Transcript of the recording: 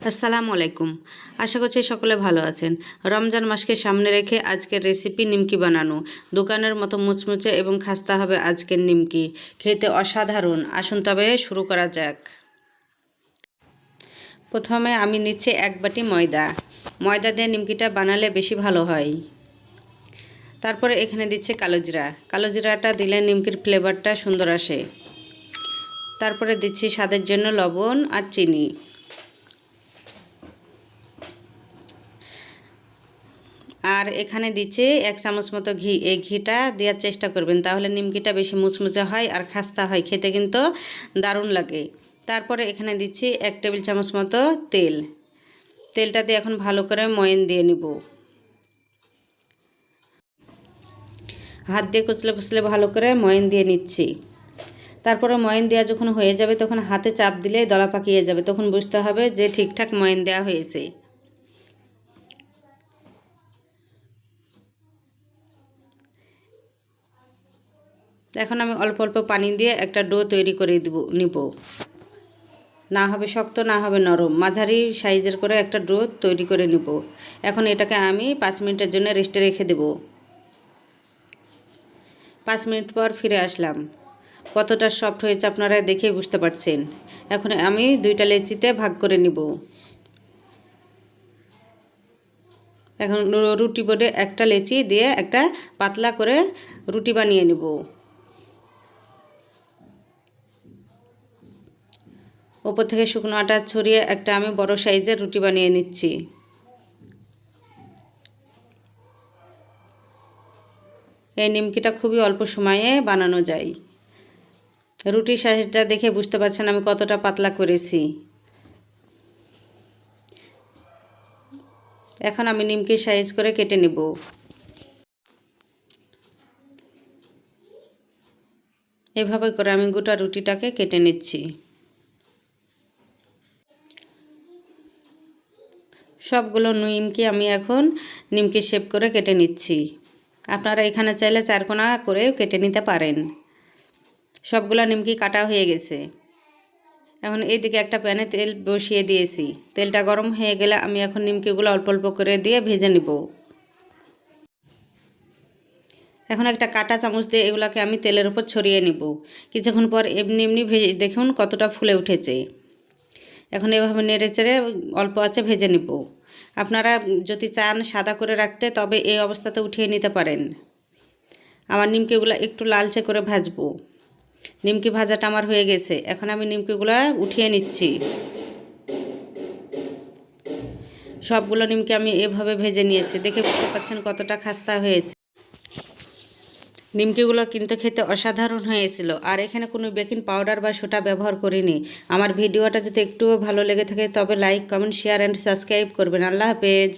আসসালামু আলাইকুম। আশা করছি সকলে ভালো আছেন। রমজান মাসকে সামনে রেখে আজকের রেসিপি নিমকি বানানো। দোকানের মতো মুচমুচে এবং খাস্তা হবে আজকের নিমকি। খেতে অসাধারণ। আসুন তবে শুরু করা যাক। প্রথমে আমি নিচ্ছি এক বাটি ময়দা। ময়দা দিয়ে নিমকিটা বানালে বেশি ভালো হয়। তারপরে এখানে দিচ্ছে কালো জিরা। কালো জিরাটা দিলে নিমকির ফ্লেভারটা সুন্দর আসে। তারপরে দিচ্ছি স্বাদের জন্য লবণ আর চিনি। আর এখানে দিচ্ছে এক চামচ মতো ঘি। এই ঘিটা দেওয়ার চেষ্টা করবেন, তাহলে নিমকিটা বেশি মুচমুচে হয় আর খাস্তা হয়, খেতে কিন্তু দারুণ লাগে। তারপরে এখানে দিচ্ছি এক টেবিল চামচ মতো তেল। তেলটা দিয়ে এখন ভালো করে ময়ন দিয়ে নিব। হাত দিয়ে কুচলে কুচলে ভালো করে ময়ন দিয়ে নিচ্ছি। তারপরে ময়ন দেওয়া যখন হয়ে যাবে, তখন হাতে চাপ দিলে দলা পাকিয়ে যাবে, তখন বুঝতে হবে যে ঠিকঠাক ময়ন দেওয়া হয়েছে। এখন আমি অল্প অল্প পানি দিয়ে একটা ডো তৈরি করে দিব, নিব। না হবে শক্ত, না হবে নরম, মাঝারি সাইজের করে একটা ডো তৈরি করে নিব। এখন এটাকে আমি পাঁচ মিনিটের জন্য রেস্টে রেখে দেব। পাঁচ মিনিট পর ফিরে আসলাম। কতটা সফট হয়েছে আপনারা দেখে বুঝতে পারছেন। এখন আমি দুইটা লেচিতে ভাগ করে নিব। এখন রুটি বোর্ডে একটা লেচি দিয়ে একটা পাতলা করে রুটি বানিয়ে নেব। ওপর থেকে শুকনো আটা ছড়িয়ে একটা আমি বড় সাইজের রুটি বানিয়ে নিচ্ছি। এই নিমকিটা খুবই অল্প সময়ে বানানো যায়। রুটির সাইজটা দেখে বুঝতে পারছেন আমি কতটা পাতলা করেছি। এখন আমি নিমকির সাইজ করে কেটে নেব। এভাবে করে আমি গোটা রুটিটাকে কেটে নিচ্ছি। সবগুলো নিমকি আমি এখন নিমকি শেপ করে কেটে নিচ্ছি। আপনারা এখানে চাইলে চারকোনা করে কেটে নিতে পারেন। সবগুলো নিমকি কাটা হয়ে গেছে। এখন এইদিকে একটা প্যানে তেল বসিয়ে দিয়েছি। তেলটা গরম হয়ে গেলে আমি এখন নিমকিগুলো অল্প অল্প করে দিয়ে ভেজে নিব। এখন একটা কাটা চামচ দিয়ে এগুলোকে আমি তেলের উপর ছড়িয়ে নিব। কিছুক্ষণ পর এমনি এমনি ভেজে দেখুন কতটা ফুলে উঠেছে। এখন এভাবে নেড়ে চেড়ে অল্প আছে ভেজে নিব। আপনারা যদি চান সাদা করে রাখতে, তবে এই অবস্থাতে উঠিয়ে নিতে পারেন। আমার নিমকিগুলো একটু লালচে করে ভাজবো। নিমকি ভাজাটা আমার হয়ে গেছে। এখন আমি নিমকিগুলো উঠিয়ে নিচ্ছি। সবগুলো নিমকি আমি এভাবে ভেজে নিয়েছি। দেখে বুঝতে পারছেন কতটা খাস্তা হয়েছে। নিমকিগুলো কিন্তু খেতে অসাধারণ হয়েছিল। আর এখানে কোনো বেকিং পাউডার বা সোটা ব্যবহার করিনি। আমার ভিডিওটা যদি একটুও ভালো লেগে থাকে তবে like, comment, share, and subscribe করবেন। আল্লাহ হাফেজ।